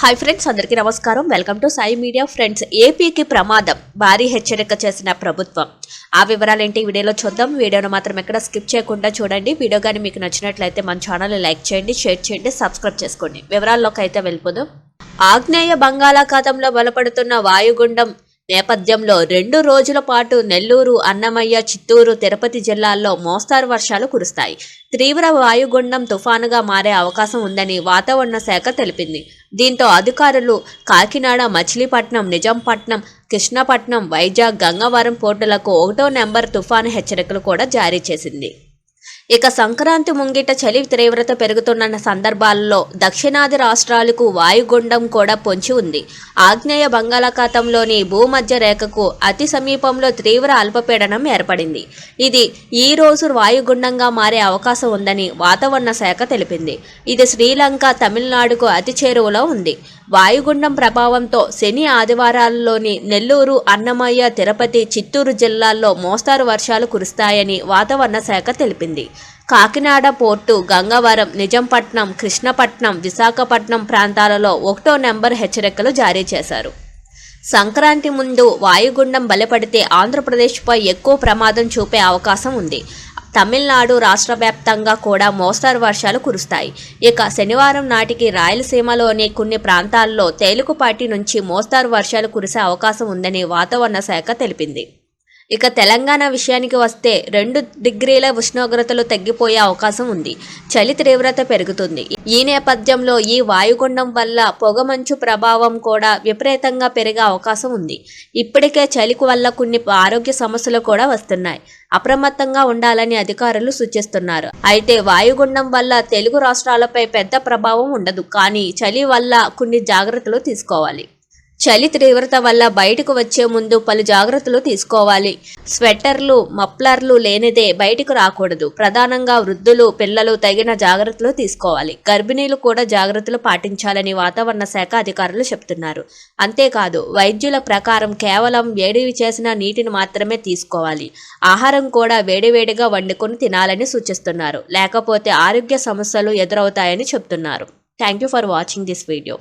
Hi friends అందరికీ నమస్కారం. Welcome to Sai media friends ఏపీకి ప్రమాదం. భారీ హెచ్చరిక చేసిన ప్రభుత్వం. ఆ వివరాలేంటి ఏంటి వీడియోలో చూద్దాం. వీడియోను మాత్రం ఎక్కడ స్కిప్ చేయకుండా చూడండి. వీడియో కానీ మీకు నచ్చినట్లయితే మన ఛానల్ లైక్ చేయండి షేర్ చేయండి సబ్స్క్రైబ్ చేసుకోండి. వివరాల్లోకి అయితే వెళ్ళిపోదాం. ఆగ్నేయ బంగాళాఖాతంలో బలపడుతున్న వాయుగుండం నేపథ్యంలో రెండు రోజుల పాటు నెల్లూరు అన్నమయ్య చిత్తూరు తిరుపతి జిల్లాల్లో మోస్తారు వర్షాలు కురుస్తాయి. తీవ్ర వాయుగుండం తుఫానుగా మారే అవకాశం ఉందని వాతావరణ శాఖ తెలిపింది. దీంతో అధికారులు కాకినాడ మచిలీపట్నం నిజాంపట్నం కృష్ణపట్నం వైజాగ్ గంగవరం పోర్టులకు ఒకటో నెంబర్ తుఫాను హెచ్చరికలు కూడా జారీ చేసింది. ఇక సంక్రాంతి ముంగిట చలి తీవ్రత పెరుగుతున్న సందర్భాల్లో దక్షిణాది రాష్ట్రాలకు వాయుగుండం కూడా పొంచి ఉంది. ఆగ్నేయ బంగాళాఖాతంలోని భూమధ్య రేఖకు అతి సమీపంలో తీవ్ర అల్పపీడనం ఏర్పడింది. ఇది ఈ రోజు వాయుగుండంగా మారే అవకాశం ఉందని వాతావరణ శాఖ తెలిపింది. ఇది శ్రీలంక తమిళనాడుకు అతి చేరువలో ఉంది. వాయుగుండం ప్రభావంతో శని ఆదివారాల్లోని నెల్లూరు అన్నమయ్య తిరుపతి చిత్తూరు జిల్లాల్లో మోస్తారు వర్షాలు కురుస్తాయని వాతావరణ శాఖ తెలిపింది. కాకినాడ పోర్టు గంగవరం నిజాంపట్నం కృష్ణపట్నం విశాఖపట్నం ప్రాంతాలలో ఒకటో నెంబర్ హెచ్చరికలు జారీ చేశారు. సంక్రాంతి ముందు వాయుగుండం బలపడితే ఆంధ్రప్రదేశ్పై ఎక్కువ ప్రమాదం చూపే అవకాశం ఉంది. తమిళనాడు రాష్ట్ర వ్యాప్తంగా కూడా మోస్తారు వర్షాలు కురుస్తాయి. ఇక శనివారం నాటికి రాయలసీమలోని కొన్ని ప్రాంతాల్లో తేలికపాటి నుంచి మోస్తారు వర్షాలు కురిసే అవకాశం ఉందని వాతావరణ శాఖ తెలిపింది. ఇక తెలంగాణ విషయానికి వస్తే రెండు డిగ్రీల ఉష్ణోగ్రతలు తగ్గిపోయే అవకాశం ఉంది. చలి తీవ్రత పెరుగుతుంది. ఈ నేపథ్యంలో ఈ వాయుగుండం వల్ల పొగమంచు ప్రభావం కూడా విపరీతంగా పెరిగే అవకాశం ఉంది. ఇప్పటికే చలికి వల్ల కొన్ని ఆరోగ్య సమస్యలు కూడా వస్తున్నాయి. అప్రమత్తంగా ఉండాలని అధికారులు సూచిస్తున్నారు. అయితే వాయుగుండం వల్ల తెలుగు రాష్ట్రాలపై పెద్ద ప్రభావం ఉండదు. కానీ చలి వల్ల కొన్ని జాగ్రత్తలు తీసుకోవాలి. చలి తీవ్రత వల్ల బయటకు వచ్చే ముందు పలు జాగ్రత్తలు తీసుకోవాలి. స్వెట్టర్లు మఫ్లర్లు లేనిదే బయటకు రాకూడదు. ప్రధానంగా వృద్ధులు పిల్లలు తగిన జాగ్రత్తలు తీసుకోవాలి. గర్భిణీలు కూడా జాగ్రత్తలు పాటించాలని వాతావరణ శాఖ అధికారులు చెప్తున్నారు. అంతేకాదు వైద్యుల ప్రకారం కేవలం వేడివి చేసిన నీటిని మాత్రమే తీసుకోవాలి. ఆహారం కూడా వేడివేడిగా వండుకొని తినాలని సూచిస్తున్నారు. లేకపోతే ఆరోగ్య సమస్యలు ఎదురవుతాయని చెప్తున్నారు. Thank you for watching this video.